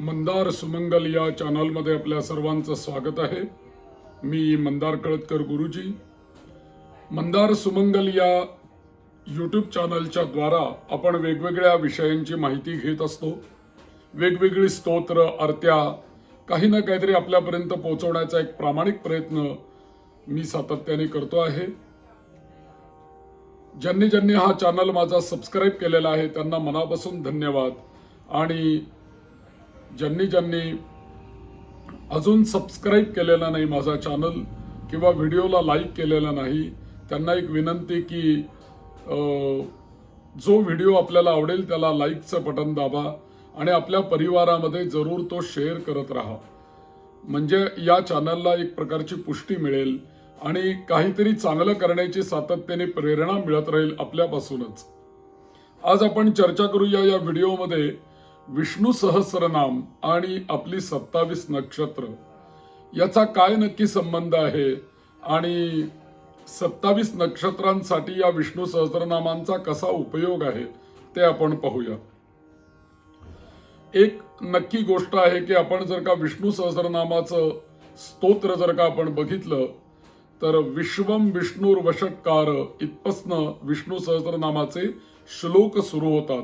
मंदार सुमंगल या चॅनलमध्ये आपल्या सर्वांचं स्वागत आहे. मी मंदार कळतकर गुरुजी. मंदार सुमंगल या यूट्यूब चॅनलच्या द्वारा आपण वेगवेगळ्या विषयांची माहिती घेत असतो. वेगवेगळी स्तोत्र अर्त्या काही ना काहीतरी आपल्यापर्यंत पोहोचवण्याचा एक प्रामाणिक प्रयत्न मी सातत्याने करतो आहे. ज्यांनी ज्यांनी हा चॅनल माझा सबस्क्राईब केलेला आहे त्यांना मनापासून धन्यवाद. आणि ज्यांनी ज्यांनी अजून सबस्क्राईब केलेला नाही माझा चॅनल किंवा व्हिडिओला लाईक केलेला नाही त्यांना एक विनंती की जो व्हिडिओ आपल्याला आवडेल त्याला लाईकचं बटन दाबा आणि आपल्या परिवारामध्ये जरूर तो शेअर करत राहा. म्हणजे या चॅनलला एक प्रकारची पुष्टी मिळेल आणि काहीतरी चांगलं करण्याची सातत्याने प्रेरणा मिळत राहील आपल्यापासूनच. आज आपण चर्चा करूया या व्हिडिओमध्ये विष्णू सहस्रनाम आणि आपली सत्तावीस नक्षत्र. याचा काय नक्की संबंध आहे? आणि सत्तावीस नक्षत्रांसाठी या विष्णू सहस्रनामांचा कसा उपयोग आहे? ते आपण पाहूया. एक नक्की गोष्ट आहे की आपण जर का विष्णू सहस्रनामाचं स्तोत्र जर का आपण बघितलं तर विश्वम विष्णूर वषटकार इथपासनं विष्णू सहस्रनामाचे श्लोक सुरू होतात.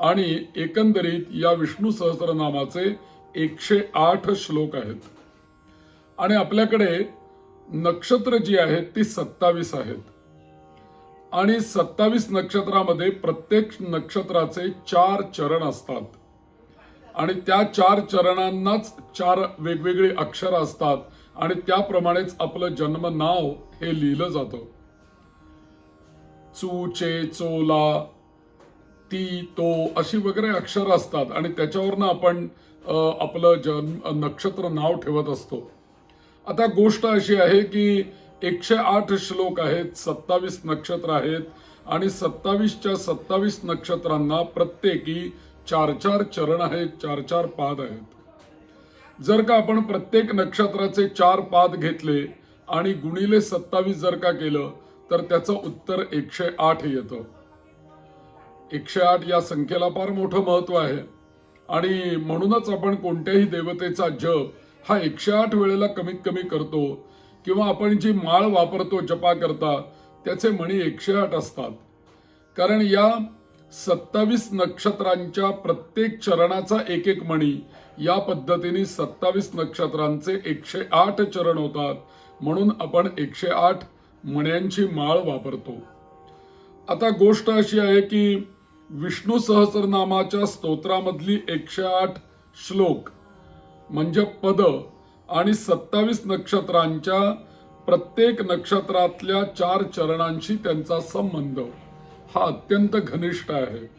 आणि एकंदरीत या विष्णू सहस्रनामाचे एकशे आठ श्लोक आहेत. आणि आपल्याकडे नक्षत्र जी आहेत ती सत्तावीस आहेत. आणि सत्तावीस नक्षत्रामध्ये प्रत्येक नक्षत्राचे चार चरण असतात. आणि त्या चार चरणांनाच चार वेगवेगळी अक्षर असतात. आणि त्याप्रमाणेच आपलं जन्म नाव हे लिहिलं जातं. चूचे चोला ती तो अशी वगैरे अक्षर असतात आणि त्याच्यावरनं आपण आपलं जन्म नक्षत्र नाव ठेवत असतो. आता गोष्ट अशी आहे की एकशे आठ श्लोक आहेत सत्तावीस नक्षत्र आहेत आणि सत्तावीसच्या सत्तावीस नक्षत्रांना प्रत्येकी चार चार चरण आहेत चार चार पाद आहेत. जर का आपण प्रत्येक नक्षत्राचे चार पाद घेतले आणि गुणिले सत्तावीस जर का केलं तर त्याचं उत्तर एकशे आठ येतं. एकशे आठ या संख्येला फार मोठं महत्त्व आहे. आणि म्हणूनच आपण कोणत्याही देवतेचा जप हा एकशे आठ वेळेला कमीत कमी करतो किंवा आपण जी माळ वापरतो जपा करता त्याचे मणी एकशे आठ असतात. कारण या सत्तावीस नक्षत्रांच्या प्रत्येक चरणाचा एक एक मणी या पद्धतीने सत्तावीस नक्षत्रांचे एकशे आठ चरण होतात. म्हणून आपण एकशे आठ मण्यांची माळ वापरतो. आता गोष्ट अशी आहे की विष्णू सहस्रनामाच्या स्तोत्रामधली एकशे आठ श्लोक म्हणजे पद आणि सत्तावीस नक्षत्रांच्या प्रत्येक नक्षत्रातल्या चार चरणांशी त्यांचा संबंध. हा अत्यंत घनिष्ठ आहे.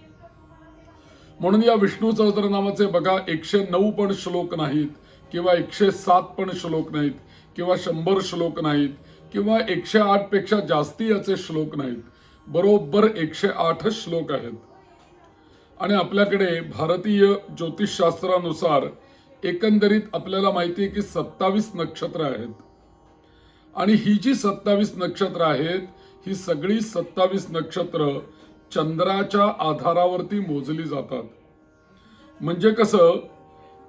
म्हणून या विष्णू सहस्रनामाचे बघा एकशे नऊ पण श्लोक नाहीत किंवा एकशे सात पण श्लोक नाहीत किंवा शंभर श्लोक नाहीत किंवा एकशे आठपेक्षा जास्ती याचे श्लोक नाहीत. बरोबर एकशे आठ श्लोक आहेत. आणि आपल्याकडे भारतीय ज्योतिषशास्त्रानुसार एकंदरीत आपल्याला माहिती आहे की सत्तावीस नक्षत्र आहेत. आणि ही जी सत्तावीस नक्षत्र आहेत ही सगळी सत्तावीस नक्षत्र चंद्राच्या आधारावरती मोजली जातात. म्हणजे कसं?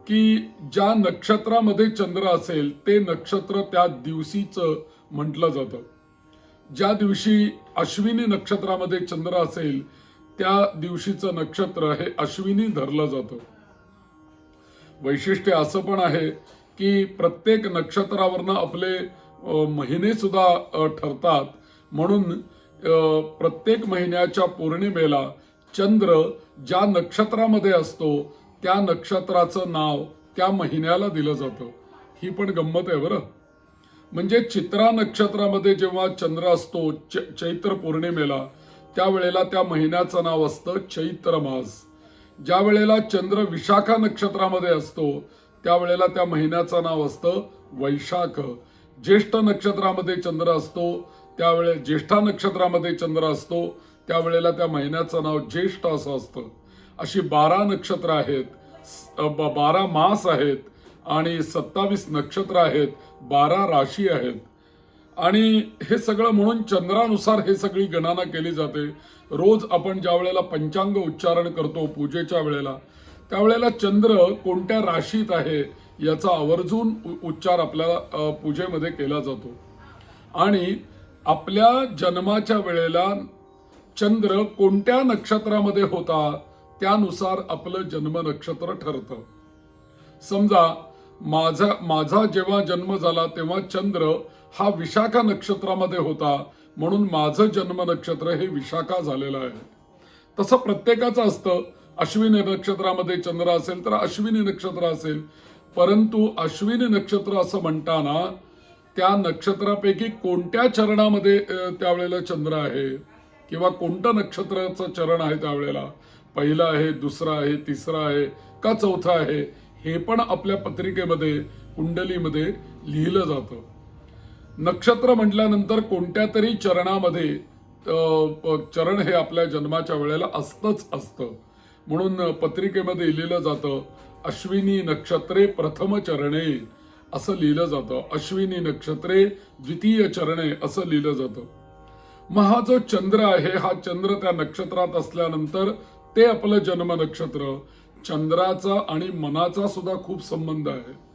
की ज्या नक्षत्रामध्ये चंद्र असेल ते नक्षत्र त्या दिवशीचं म्हटलं जातं. ज्या दिवशी अश्विनी नक्षत्रामध्ये चंद्र असेल त्या दिवशीचं नक्षत्र हे अश्विनी धरलं जातं. वैशिष्ट्य असं पण आहे की प्रत्येक नक्षत्रावरनं आपले महिने सुद्धा ठरतात. म्हणून प्रत्येक महिन्याच्या पौर्णिमेला चंद्र ज्या नक्षत्रामध्ये असतो त्या नक्षत्राचं नाव त्या महिन्याला दिलं जातं. ही पण गंमत आहे बरं. म्हणजे चित्रा नक्षत्रामध्ये जेव्हा चंद्र असतो च- चैत्र पौर्णिमेला त्यावेळेला त्या महिन्याचं नाव असतं चैत्र मास. ज्या वेळेला चंद्र विशाखा नक्षत्रामध्ये असतो त्यावेळेला त्या महिन्याचं नाव असतं वैशाख. ज्येष्ठ नक्षत्रामध्ये चंद्र असतो त्यावेळे ज्येष्ठा नक्षत्रामध्ये चंद्र असतो त्यावेळेला त्या महिन्याचं नाव ज्येष्ठ असं असतं. अशी बारा नक्षत्र आहेत बारा मास आहेत आणि सत्तावीस नक्षत्र आहेत बारा राशी आहेत. आणि हे सगळं म्हणून चंद्रानुसार हे सगळी गणना केली जाते. रोज आपण ज्या वेळेला पंचांग उच्चारण करतो पूजेच्या वेळेला त्यावेळेला चंद्र कोणत्या राशीत आहे याचा आवर्जून उच्चार आपल्या पूजेमध्ये केला जातो. आणि आपल्या जन्माच्या वेळेला चंद्र कोणत्या नक्षत्रामध्ये होता त्यानुसार आपलं जन्म नक्षत्र ठरतं. समजा माझा माझा जेव्हा जन्म झाला तेव्हा चंद्र हा विशाखा नक्षत्रामध्ये होता म्हणून माझं जन्म नक्षत्र हे विशाखा झालेलं आहे. तसं प्रत्येकाचं असतं अश्विनी नक्षत्रामध्ये चंद्र असेल तर अश्विनी नक्षत्र असेल. परंतु अश्विनी नक्षत्र असं म्हणताना त्या नक्षत्रापैकी कोणत्या चरणामध्ये त्यावेळेला चंद्र आहे? किंवा कोणतं नक्षत्राचं चरण आहे त्यावेळेला? पहिलं आहे दुसरं आहे तिसरं आहे का चौथं आहे? हे पण आपल्या पत्रिकेमध्ये कुंडलीमध्ये लिहिलं जातं. नक्षत्र म्हटल्यानंतर कोणत्या तरी चरणामध्ये चरण हे आपल्या जन्माच्या वेळेला असतंच असतं. म्हणून पत्रिकेमध्ये लिहिलं जातं अश्विनी नक्षत्रे प्रथम चरणे असं लिहिलं जातं. अश्विनी नक्षत्रे द्वितीय चरणे असं लिहिलं जातं. मग हा जो चंद्र आहे हा चंद्र त्या नक्षत्रात असल्यानंतर ते आपलं जन्म नक्षत्र. चंद्राचा आणि मनाचा सुद्धा खूप संबंध आहे.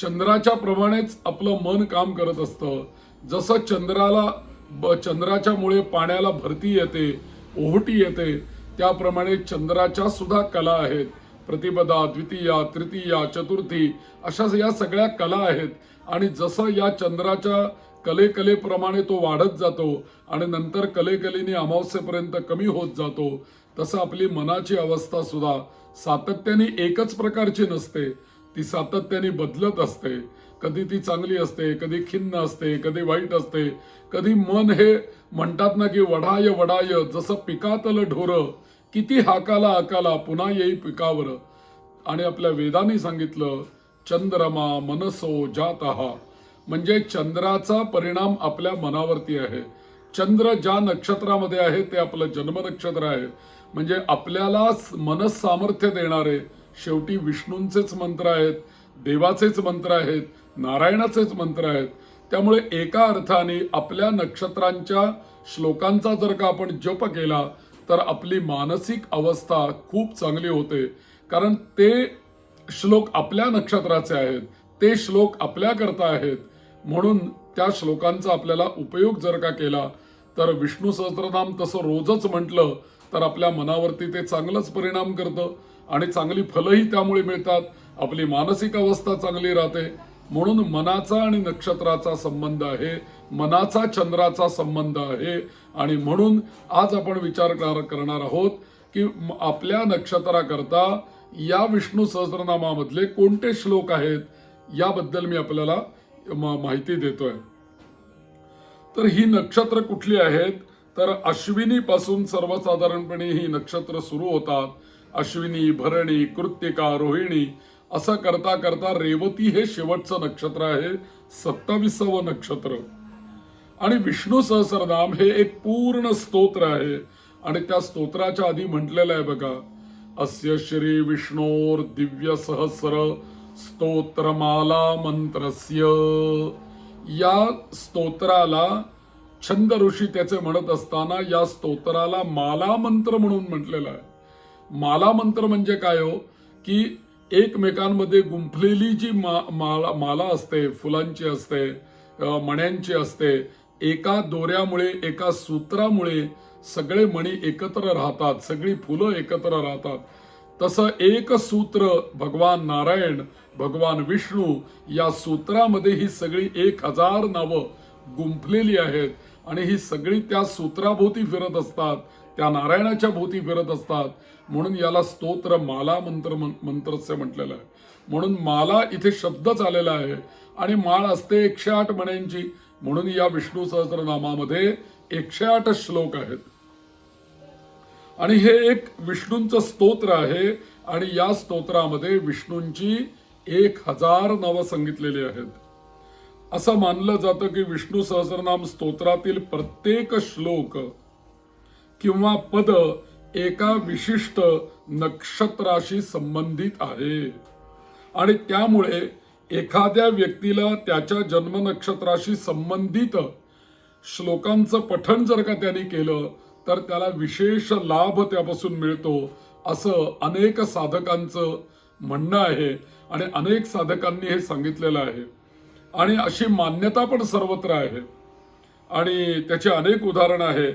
चंद्राच्या प्रमाणेच आपलं मन काम करत असतं. जसं चंद्राला ब- चंद्राच्यामुळे पाण्याला भरती येते ओहोटी येते त्याप्रमाणे चंद्राच्या सुद्धा कला आहेत. प्रतिपदा द्वितीया तृतीया चतुर्थी अशा या सगळ्या कला आहेत. आणि जसं या चंद्राच्या कलेकलेप्रमाणे तो वाढत जातो आणि नंतर कलेकलेने अमावस्येपर्यंत कमी होत जातो तसं आपली मनाची अवस्था सुद्धा सातत्याने एकच प्रकारची नसते. ती सातत्याने बदलत असते. कधी ती चांगली असते कधी खिन्न असते कधी वाईट असते. कधी मन हे म्हणतात ना की वढाय वढाय जसं पिकातलं ढोर किती हाकाला हाकाला पुन्हा येई पिकावर. आणि आपल्या वेदांनी सांगितलं चंद्रमा मनसो जात. म्हणजे चंद्राचा परिणाम आपल्या मनावरती आहे. चंद्र ज्या नक्षत्रामध्ये आहे ते आपलं जन्म नक्षत्र आहे. म्हणजे आपल्याला स- मनस सामर्थ्य देणारे शेवटी विष्णूंचेच मंत्र आहेत देवाचेच मंत्र आहेत नारायणाचेच मंत्र आहेत. त्यामुळे एका अर्थाने आपल्या नक्षत्रांच्या श्लोकांचा जर का आपण जप केला तर आपली मानसिक अवस्था खूप चांगली होते. कारण ते श्लोक आपल्या नक्षत्राचे आहेत ते श्लोक आपल्याकरता आहेत. म्हणून त्या श्लोकांचा आपल्याला उपयोग जर का केला तर विष्णू सहस्रनाम तसं रोजच म्हटलं तर आपल्या मनावरती ते चांगलंच परिणाम करतं. आणि चांगली फलंही त्यामुळे मिळतात. आपली मानसिक अवस्था चांगली राहते. म्हणून मनाचा आणि नक्षत्राचा संबंध आहे. मनाचा चंद्राचा संबंध आहे. आणि म्हणून आज आपण विचार करणार आहोत की आपल्या नक्षत्राकरता या विष्णू सहस्रनामामधले कोणते श्लोक आहेत? याबद्दल मी आपल्याला माहिती देतोय. तर ही नक्षत्र कुठली आहेत? तर अश्विनी पासून सर्वसाधारणपणे ही नक्षत्र सुरू होतात. अश्विनी भरणी कृत्तिका रोहिणी असं करता करता रेवती हे शेवटचं नक्षत्र आहे सत्तावीसावं नक्षत्र. आणि विष्णू सहस्रनाम हे एक पूर्ण स्तोत्र आहे. आणि त्या स्तोत्राच्या आधी म्हटलेलं आहे बघा अस्य श्री विष्णोर दिव्य सहस्र स्तोत्रमाला मंत्रस्य. या स्तोत्राला छंद ऋषी त्याचे म्हणत असताना या स्तोत्राला माला मंत्र म्हणून म्हटलेला आहे. माला मंत्र म्हणजे काय हो? की एकमेकांमध्ये गुंफलेली जी मा, माला माला असते फुलांची असते मण्यांची असते एका दोऱ्यामुळे एका सूत्रामुळे सगळे मणी एकत्र राहतात सगळी फुलं एकत्र राहतात. तसं एक सूत्र भगवान नारायण भगवान विष्णू या सूत्रामध्ये ही सगळी एक हजार नावं गुंफलेली आहेत आणि ही सगळी त्या सूत्राभोवती फिरत असतात त्या नारायणाच्या भोवती फिरत असतात. म्हणून याला स्तोत्र माला मंत्र मंत्रस्य म्हटलेलं आहे. म्हणून माला इथे शब्दच आलेला आहे. आणि माळ असते एकशे आठ मण्यांची. म्हणून या विष्णू सहस्रनामामध्ये एकशे आठ श्लोक आहेत. आणि हे एक विष्णूंचं स्तोत्र आहे. आणि या स्तोत्रामध्ये विष्णूंची एक हजार नावं सांगितलेली आहेत. असं मानलं जातं की विष्णू सहस्रनाम स्तोत्रातील प्रत्येक श्लोक किंवा पद एका विशिष्ट नक्षत्राशी संबंधित आहे. आणि त्यामुळे एखाद्या व्यक्तीला त्याच्या जन्म नक्षत्राशी संबंधित श्लोकांचं पठण जर का त्यांनी केलं तर त्याला विशेष लाभ त्यापासून मिळतो असं अनेक साधकांचं म्हणणं आहे आणि अनेक साधकांनी हे सांगितलेलं आहे. आणि अशी मान्यता पण सर्वत्र आहे. आणि त्याची अनेक उदाहरणं आहे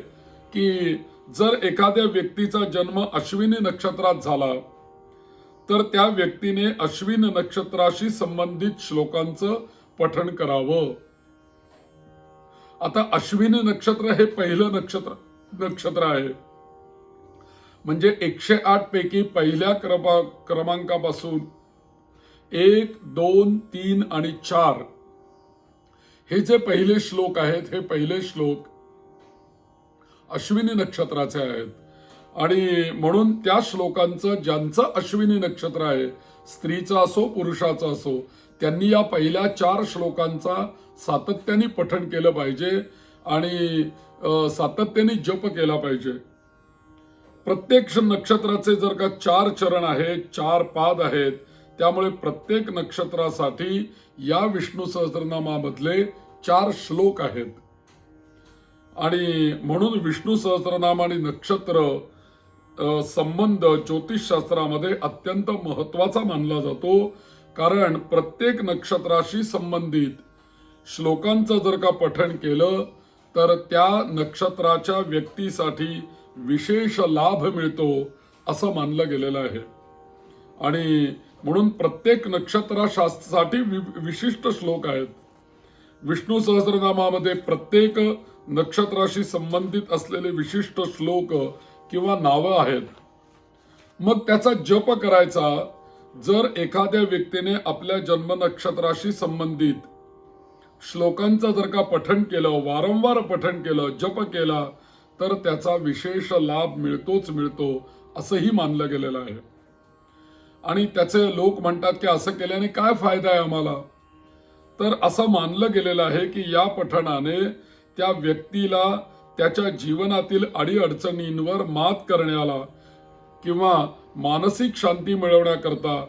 की जर एखाद्या व्यक्तीचा जन्म अश्विनी नक्षत्रात झाला तर त्या व्यक्तीने अश्विन नक्षत्राशी संबंधित श्लोकांचं पठण करावं. आता अश्विन नक्षत्र हे पहिलं नक्षत्र नक्षत्र आहे. म्हणजे एकशे आठ पैकी पहिल्या क्रमा क्रमांकापासून एक दोन तीन आणि चार हे जे पहिले श्लोक आहेत हे पहिले श्लोक अश्विनी नक्षत्राचे आहेत. आणि म्हणून त्या श्लोकांचं ज्यांचं अश्विनी नक्षत्र आहे स्त्रीचं असो पुरुषाचं असो त्यांनी या पहिल्या चार श्लोकांचा सातत्याने पठण केलं पाहिजे आणि सातत्याने जप केला पाहिजे. प्रत्येक नक्षत्राचे जर का चार चरण आहेत चार पाद आहेत त्यामुळे प्रत्येक नक्षत्रासाठी या विष्णू सहस्रनामामधले चार श्लोक आहेत. आणि म्हणून विष्णू सहस्रनाम आणि नक्षत्र संबंध ज्योतिषशास्त्रामध्ये अत्यंत महत्त्वाचा मानला जातो. कारण प्रत्येक नक्षत्राशी संबंधित श्लोकांचं जर का पठण केलं तर त्या नक्षत्राच्या व्यक्तीसाठी विशेष लाभ मिळतो असं मानलं गेलेलं आहे. आणि म्हणून प्रत्येक नक्षत्राशास्त्रासाठी वि- विशिष्ट श्लोक आहेत. विष्णू सहस्रनामामध्ये प्रत्येक नक्षत्राशी संबंधित असलेले विशिष्ट श्लोक किंवा नावं आहेत. मग त्याचा जप करायचा. जर एखाद्या व्यक्तीने आपल्या जन्म नक्षत्राशी संबंधित श्लोकांचं जर का पठण केलं वारंवार पठण केलं जप केला तर त्याचा विशेष लाभ मिळतोच मिळतो असंही मानलं गेलेलं आहे. आणि त्याचे लोक म्हणतात की असं केल्याने काय फायदा आहे आम्हाला? तर असं मानलं गेलेलं आहे की या पठणाने त्या व्यक्तीला त्याच्या जीवनातील अडीअडचणींवर मात करण्याला किंवा मानसिक शांती मिळवण्याकरता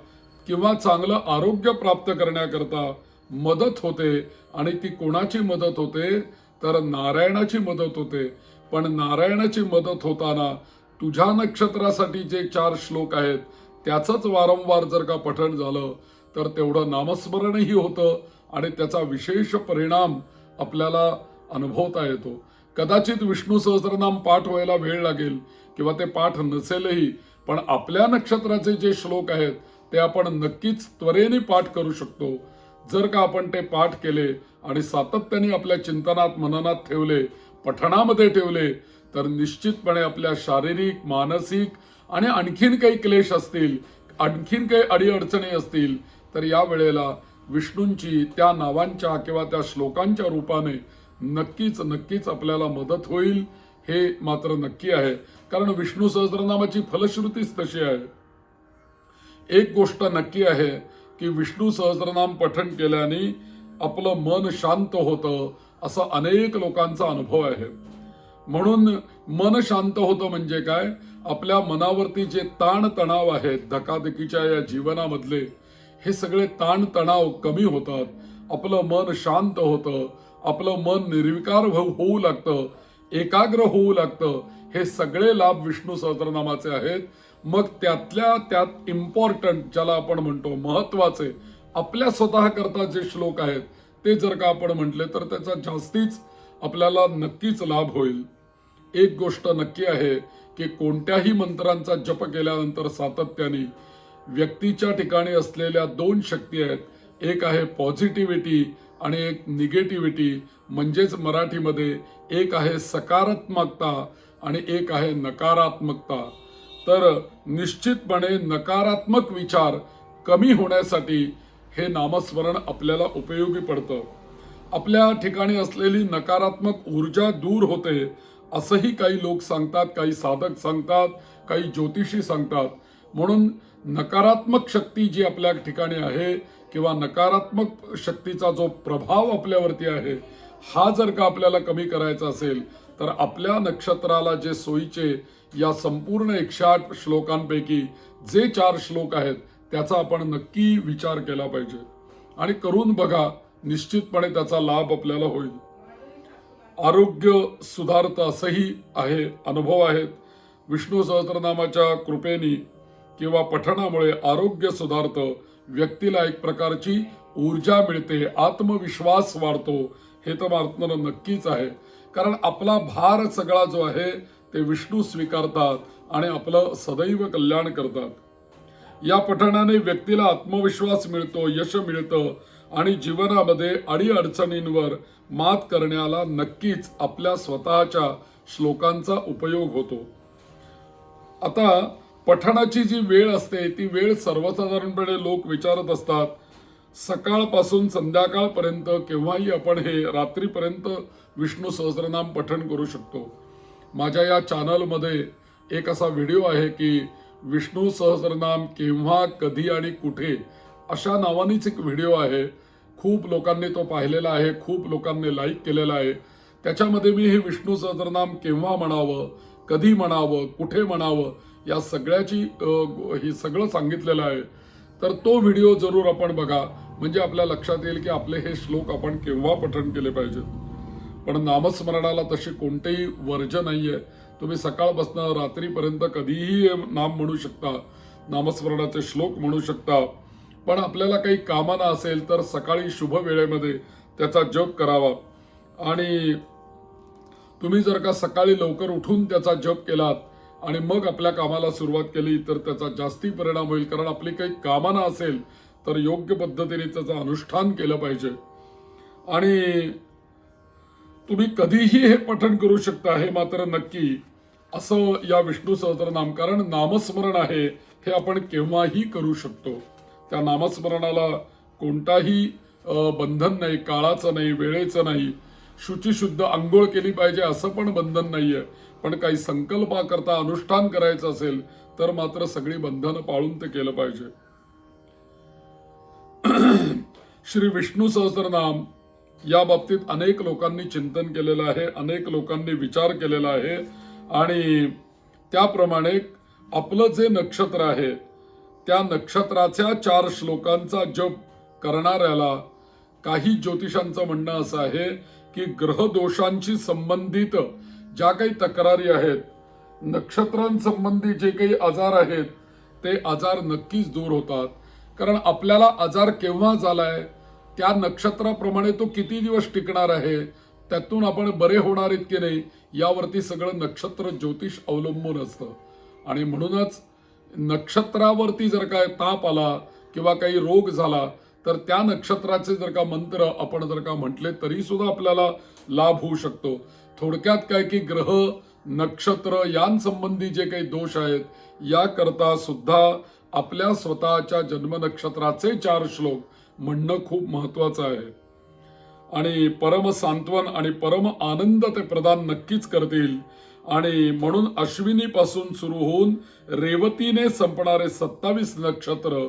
किंवा चांगलं आरोग्य प्राप्त करण्याकरता मदत होते आणि ती कोणाची मदत होते? तर नारायणाची मदत होते. पण नारायणाची मदत होताना तुझ्या नक्षत्रासाठी जे चार श्लोक आहेत त्याचंच वारंवार जर का पठण झालं तर तेवढं नामस्मरणही होतं आणि त्याचा विशेष परिणाम आपल्याला अनुभवता येतो. कदाचित विष्णू सहस्रनाम पाठ व्हायला वेळ लागेल किंवा ते पाठ नसेलही पण आपल्या नक्षत्राचे जे श्लोक आहेत ते आपण नक्कीच त्वरेने पाठ करू शकतो. जर का आपण ते पाठ केले आणि सातत्याने आपल्या चिंतनात मननात ठेवले पठणामध्ये ठेवले तर निश्चितपणे आपल्या शारीरिक मानसिक आणि आणखीन काही क्लेश असतील आणखीन काही अडीअडचणी असतील तर या वेळेला विष्णूंची त्या नावांच्या किंवा त्या श्लोकांच्या रूपाने नक्कीच नक्कीच आपल्याला मदत होईल हे मात्र नक्की आहे. कारण विष्णू सहस्रनामाची फलश्रुतीच तशी आहे. एक गोष्ट नक्की आहे की विष्णू सहस्रनाम पठण केल्याने आपलं मन शांत होतं असा अनेक लोकांचा अनुभव आहे. म्हणून मन शांत होतं म्हणजे काय? आपल्या मनावरती जे ताण तणाव आहेत धकाधकीच्या या जीवनामधले हे सगळे ताण तणाव कमी होतात आपलं मन शांत होतं आपलं मन निर्विकार होऊ लागतं एकाग्र होऊ लागतं. हे सगळे लाभ विष्णू सहस्रनामाचे आहेत. मग त्यातल्या त्यात इम्पॉर्टंट ज्याला आपण म्हणतो महत्त्वाचे आपल्या स्वतः करता जे श्लोक आहेत ते जर का आपण म्हटले तर त्याचा जास्तीच आपल्याला नक्कीच लाभ होईल. एक गोष्ट नक्की आहे की कोणत्याही मंत्रांचा जप केल्यानंतर सातत्याने व्यक्तीच्या ठिकाणी असलेल्या दोन शक्ती आहेत. एक आहे पॉझिटिव्हिटी आणि एक निगेटिव्हिटी म्हणजेच मराठीमध्ये एक आहे सकारात्मकता आणि एक आहे नकारात्मकता. तर निश्चितपणे नकारात्मक विचार कमी होण्यासाठी हे नामस्मरण आपल्याला उपयोगी पडतं. आपल्या ठिकाणी असलेली नकारात्मक ऊर्जा दूर होते असंही काही लोक सांगतात काही साधक सांगतात काही ज्योतिषी सांगतात. म्हणून नकारात्मक शक्ती जी आपल्या ठिकाणी आहे किंवा नकारात्मक शक्तीचा जो प्रभाव आपल्यावरती आहे हा जर का आपल्याला कमी करायचा असेल तर आपल्या नक्षत्राला जे सोयीचे या संपूर्ण एकशे आठ श्लोकांपैकी जे चार श्लोक आहेत त्याचा आपण नक्की विचार केला पाहिजे. आणि करून बघा निश्चितपणे त्याचा लाभ आपल्याला होईल. आरोग्य सुधारत असंही आहे अनुभव आहेत. विष्णू सहस्रनामाच्या कृपेनी किंवा पठणामुळे आरोग्य सुधारतं व्यक्तीला एक प्रकारची ऊर्जा मिळते आत्मविश्वास वाढतो. हे तर मात्र नक्कीच आहे. कारण आपला भार सगळा जो आहे ते विष्णू स्वीकारतात आणि आपलं सदैव कल्याण करतात. या पठणाने व्यक्तीला आत्मविश्वास मिळतो यश मिळतं आणि जीवनामध्ये अडीअडचणींवर मात करण्याला नक्कीच आपल्या स्वतःच्या श्लोकांचा उपयोग होतो. आता पठणाची जी वेळ असते ती वेळ सर्वसाधारणपणे लोक विचारत असतात. सकाळपासून संध्याकाळपर्यंत केव्हाही आपण हे रात्रीपर्यंत विष्णू सहस्रनाम पठण करू शकतो. माझ्या या चॅनलमध्ये एक असा व्हिडिओ आहे की विष्णू सहस्रनाम केव्हा कधी आणि कुठे अशा नावानेच एक व्हिडिओ आहे. खूप लोकांनी तो पाहिलेला आहे खूप लोकांनी लाईक केलेला आहे. त्याच्यामध्ये मी हे विष्णू सहस्रनाम केव्हा म्हणावं कधी म्हणावं कुठे म्हणावं या सगळ्याची हे सगळं सांगितलेलं आहे. तर तो व्हिडिओ जरूर आपण बघा. म्हणजे आपल्या लक्षात येईल की आपले हे श्लोक आपण केव्हा पठण केले पाहिजेत. पण नामस्मरणाला तशी कोणतेही वर्ज नाहीये. तुम्ही सकाळपासून रात्रीपर्यंत कधीही नाम म्हणू शकता. नामस्मरणाचे श्लोक म्हणू शकता. पण आपल्याला काही कामना असेल तर सकाळी शुभ वेळेमध्ये त्याचा जप करावा. आणि तुम्ही जर का सकाळी लवकर उठून त्याचा जप केलात आणि मग आपल्या कामाला सुरुवात केली तर त्याचा जास्ती परिणाम होईल. कारण आपली काही कामना असेल तर योग्य पद्धतीने त्याचं अनुष्ठान केलं पाहिजे. आणि तुम्ही कधीही हे पठण करू शकता हे मात्र नक्की असं या विष्णू सहस्रनाम कारण नामस्मरण आहे हे आपण केव्हाही करू शकतो. त्या नामस्मरणाला कोणताही बंधन नाही काळाचं नाही वेळेचं नाही शुचिशुद्ध आंघोळ केली पाहिजे असं पण बंधन नाहीये. पण काही संकल्पाकरता अनुष्ठान करायचं असेल तर मात्र सगळी बंधनं पाळून ते केलं पाहिजे. श्री विष्णू सहस्रनाम या बाबतीत अनेक लोकांनी चिंतन केलेलं आहे अनेक लोकांनी विचार केलेला आहे आणि त्याप्रमाणे आपलं जे नक्षत्र आहे त्या नक्षत्राच्या चार श्लोकांचा जप करणाऱ्याला काही ज्योतिषांचं म्हणणं असं आहे की ग्रहदोषांशी संबंधित ज्या काही तक्रारी आहेत नक्षत्रांसंबंधी जे काही आजार आहेत ते आजार नक्कीच दूर होतात. कारण आपल्याला आजार केव्हा झालाय त्या नक्षत्राप्रमाणे तो किती दिवस टिकणार आहे त्यातून आपण बरे होणार आहेत की नाही यावरती सगळं नक्षत्र ज्योतिष अवलंबून असतं. आणि म्हणूनच नक्षत्रावरती जर काय ताप आला किंवा काही रोग झाला तर त्या नक्षत्राचे जर का मंत्र आपण जर का म्हटले तरी सुद्धा आपल्याला लाभ होऊ शकतो. थोडक्यात काय की ग्रह नक्षत्र यांसंबंधी जे काही दोष आहेत याकरता सुद्धा आपल्या स्वतःच्या जन्म नक्षत्राचे चार श्लोक म्हणणं खूप महत्वाचं आहे. आणि परम सांत्वन आणि परम आनंद ते प्रदान नक्कीच करतील. आणि म्हणून अश्विनी पासून सुरू होऊन रेवतीने संपणारे सत्तावीस नक्षत्र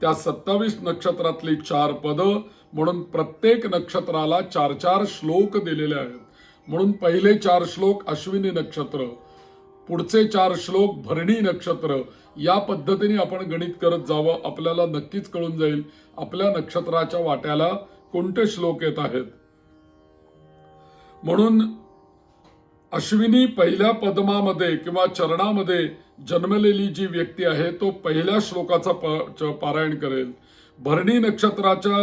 त्या सत्तावीस नक्षत्रातली चार पद म्हणून प्रत्येक नक्षत्राला चार चार श्लोक दिलेले आहेत. म्हणून पहिले चार श्लोक अश्विनी नक्षत्र पुढचे चार श्लोक भरणी नक्षत्र या पद्धतीने आपण गणित करत जावं आपल्याला नक्कीच कळून जाईल आपल्या नक्षत्राच्या वाट्याला कोणते श्लोक येत आहेत. म्हणून अश्विनी पहिल्या पद्मामध्ये किंवा चरणामध्ये जन्मलेली जी व्यक्ती आहे तो पहिल्या श्लोकाचा पारायण करेल. भरणी नक्षत्राच्या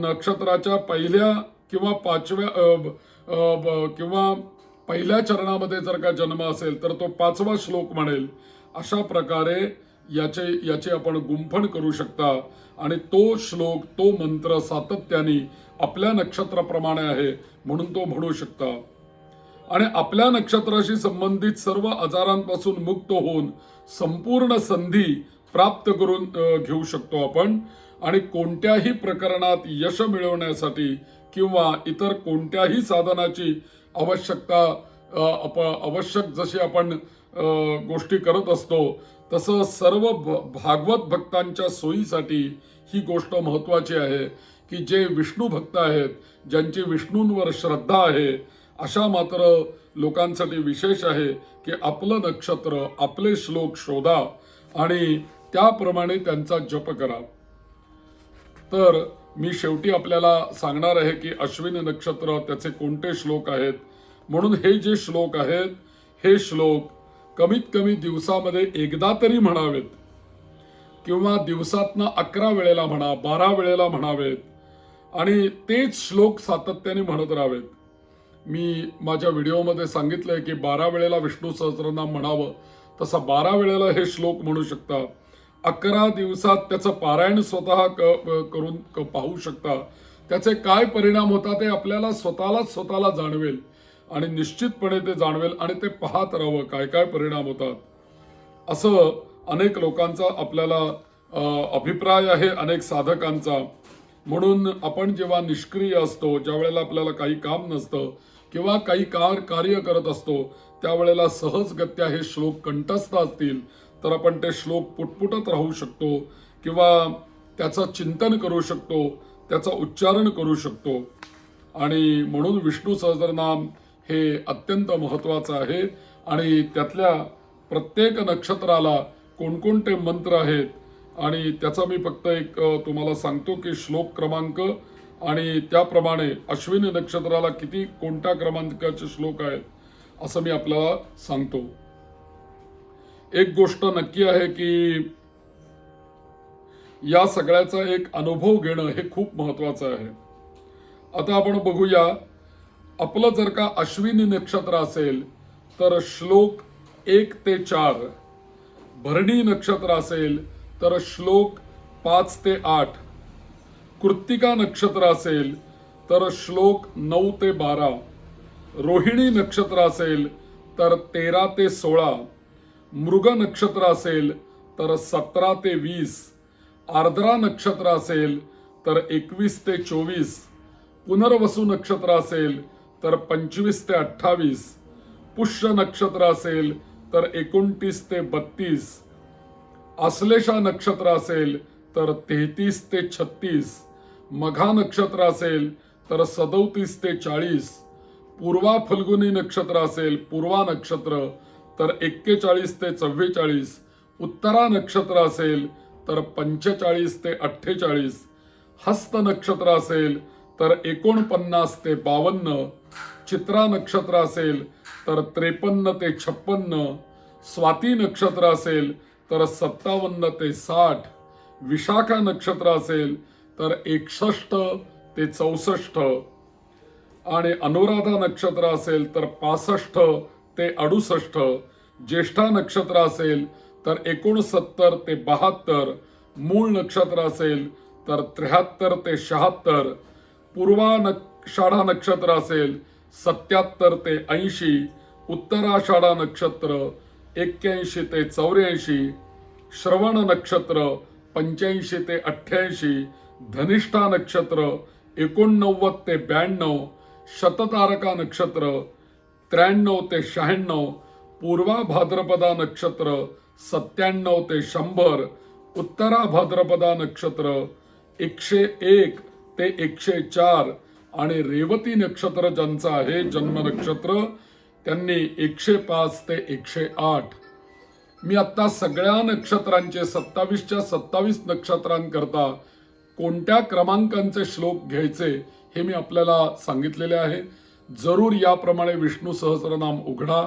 नक्षत्राच्या पहिल्या किंवा पाचव्या किंवा पहिल्या चरणामध्ये जर का जन्म असेल तर तो पाचवा श्लोक म्हणेल. अशा प्रकारे याचे याचे आपण गुंफण करू शकता. आणि तो श्लोक तो मंत्र सातत्याने आपल्या नक्षत्राप्रमाणे आहे म्हणून तो म्हणू शकता. आणि आपल्या नक्षत्राशी संबंधित सर्व आजारांपासून मुक्त होऊन संपूर्ण संधी प्राप्त करून घेऊ शकतो आपण. आणि कोणत्याही प्रकरणात यश मिळवण्यासाठी किंवा इतर कोणत्याही साधनाची आवश्यकता अप आवश्यक जशी आपण गोष्टी करत असतो तसं सर्व भागवत भक्तांच्या सोयीसाठी ही गोष्ट महत्वाची आहे की जे विष्णू भक्त आहेत ज्यांची विष्णूंवर श्रद्धा आहे अशा मात्र लोकांसाठी विशेष आहे की आपलं नक्षत्र आपले श्लोक शोधा आणि त्याप्रमाणे त्यांचा जप करा. तर मी शेवटी आपल्याला सांगणार आहे की अश्विनी नक्षत्र त्याचे कोणते श्लोक आहेत? म्हणून हे जे श्लोक आहेत हे श्लोक कमीत कमी दिवसामध्ये एकदा तरी म्हणावेत. किंवा दिवसातनं अकरा वेळेला म्हणा बारा वेळेला म्हणावेत. आणि तेच श्लोक सातत्याने म्हणत राहावेत. मी माझ्या व्हिडिओमध्ये सांगितलंय की बारा वेळेला विष्णू सहस्रनाम म्हणावं तसा बारा वेळेला हे श्लोक म्हणू शकता. अकरा दिवसात त्याचं पारायण स्वतः क- करून क- पाहू शकता. त्याचे काय परिणाम होतात ते आपल्याला स्वतःलाच स्वतःला जाणवेल आणि निश्चितपणे ते जाणवेल आणि ते पाहत राहावं काय काय परिणाम होतात. असं अनेक लोकांचा आपल्याला अभिप्राय आहे अनेक साधकांचा. म्हणून आपण जेव्हा निष्क्रिय असतो ज्या वेळेला आपल्याला काही काम नसतं किंवा काही कार कार्य करत असतो त्यावेळेला सहजगत्या हे श्लोक कंठस्थ असतील. तर आपण ते श्लोक पुटपुटत राहू शकतो किंवा त्याचं चिंतन करू शकतो त्याचं उच्चारण करू शकतो. आणि म्हणून विष्णू सहस्रनाम हे अत्यंत महत्त्वाचं आहे. आणि त्यातल्या प्रत्येक नक्षत्राला कोणकोणते मंत्र आहेत? आणि त्याचा मी फक्त एक तुम्हाला सांगतो की श्लोक क्रमांक आणि त्याप्रमाणे अश्विनी नक्षत्राला किती कोणत्या क्रमांकाचे श्लोक आहेत असं मी आपल्याला सांगतो. एक गोष्ट नक्की आहे की या सगळ्याचा एक अनुभव घेणं हे खूप महत्वाचं आहे. आता आपण बघूया आपलं जर का अश्विनी नक्षत्र असेल तर श्लोक एक ते चार भरणी नक्षत्र असेल तर श्लोक पाच ते आठ कृत्तिका नक्षत्र असेल तर श्लोक नऊ ते बारा रोहिणी नक्षत्र असेल तर तेरा ते सोळा मृग नक्षत्र असेल तर सतरा ते वीस, आर्द्रा नक्षत्र असेल तर एकवीस ते चोवीस, पुनर्वसू नक्षत्र असेल तर पंचवीस ते अठ्ठावीस, पुष्य नक्षत्र असेल तर एकोणतीस ते बत्तीस आश्लेषा नक्षत्र असेल तर तेहतीस ते छत्तीस, मघा नक्षत्र असेल तर सदोतीस ते चाळीस, पूर्वा फल्गुनी नक्षत्र असेल पूर्वा नक्षत्र तर एक्केचाळीस ते चव्वेचाळीस. उत्तरा नक्षत्र असेल तर पंचेचाळीस ते अठ्ठेचाळीस. हस्त नक्षत्र असेल तर एकोणपन्नास ते बावन्न. चित्रा नक्षत्र असेल तर त्रेपन्न ते छप्पन्न. स्वाती नक्षत्र असेल तर सत्तावन्न ते साठ. विशाखा नक्षत्र असेल तर एकसष्ट ते चौसष्ट. आणि अनुराधा नक्षत्र असेल तर पासष्ट. ते अडुसष्ट ज्येष्ठा नक्षत्र असेल तर एकोणसत्तर ते बहात्तर मूळ नक्षत्र असेल तर त्र्याहत्तर ते शहात्तर पूर्वा नक्षाढा नक्षत्र असेल सत्याहत्तर ते ऐंशी उत्तराषाढा नक्षत्र एक्क्याऐंशी ते चौऱ्याऐंशी श्रवण नक्षत्र पंच्याऐंशी ते अठ्ठ्याऐंशी धनिष्ठा नक्षत्र एकोणनव्वद ते ब्याण्णव शततारका नक्षत्र त्र्याण्णव ते शहाण्णव पूर्वा भाद्रपदा नक्षत्र सत्त्याण्णव ते शंभर उत्तरा भाद्रपदा नक्षत्र एकशे एक ते एकशे चार आणि रेवती नक्षत्र ज्यांचं आहे जन्म नक्षत्र त्यांनी एकशे पाच ते एकशे आठ. मी आता सगळ्या नक्षत्रांचे सत्तावीसच्या सत्तावीस नक्षत्रांकरता कोणत्या क्रमांकांचे श्लोक घ्यायचे हे मी आपल्याला सांगितलेले आहे. जरूर याप्रमाणे विष्णू सहस्रनाम उघडा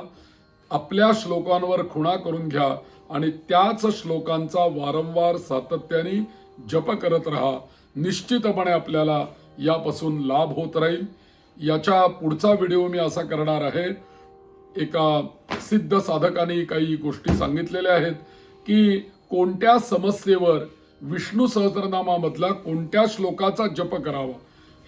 आपल्या श्लोकांवर खुणा करून घ्या आणि त्याच श्लोकांचा वारंवार सातत्याने जप करत राहा. निश्चितपणे आपल्याला यापासून लाभ होत राहील. याच्या पुढचा व्हिडिओ मी असा करणार आहे. एका सिद्ध साधकाने काही गोष्टी सांगितलेल्या आहेत की कोणत्या समस्येवर विष्णू सहस्रनामामधला कोणत्या श्लोकाचा जप करावा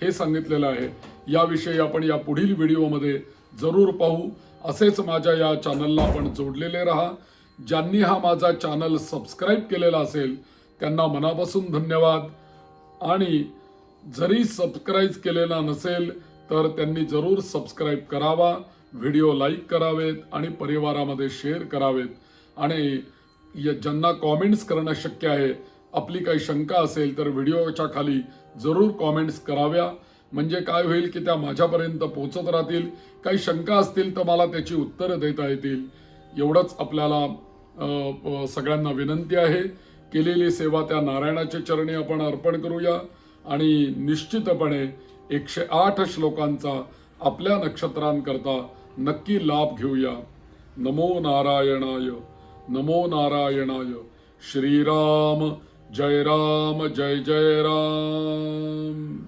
हे सांगितलेलं आहे. याविषयी आपण या पुढील व्हिडिओमध्ये जरूर पाहू. असेच माझ्या या चॅनलला आपण जोडलेले राहा. ज्यांनी हा माझा चॅनल सबस्क्राईब केलेला असेल त्यांना मनापासून धन्यवाद. आणि जरी सबस्क्राईब केलेला नसेल तर त्यांनी जरूर सबस्क्राईब करावा व्हिडिओ लाईक करावेत आणि परिवारामध्ये शेअर करावेत. आणि ज्यांना कॉमेंट्स करणं शक्य आहे आपली काही शंका असेल तर व्हिडिओच्या खाली जरूर कॉमेंट्स कराव्या. म्हणजे काय होईल की त्या माझ्यापर्यंत पोचत राहतील काही शंका असतील तर मला त्याची उत्तरं देता येतील. एवढंच आपल्याला सगळ्यांना विनंती आहे. केलेली सेवा त्या नारायणाच्या चरणी आपण अर्पण करूया आणि निश्चितपणे एकशे आठ श्लोकांचा आपल्या नक्षत्रांकरता नक्की लाभ घेऊया. नमो नारायणाय नमो नारायणाय. श्रीराम जय राम जय जय राम.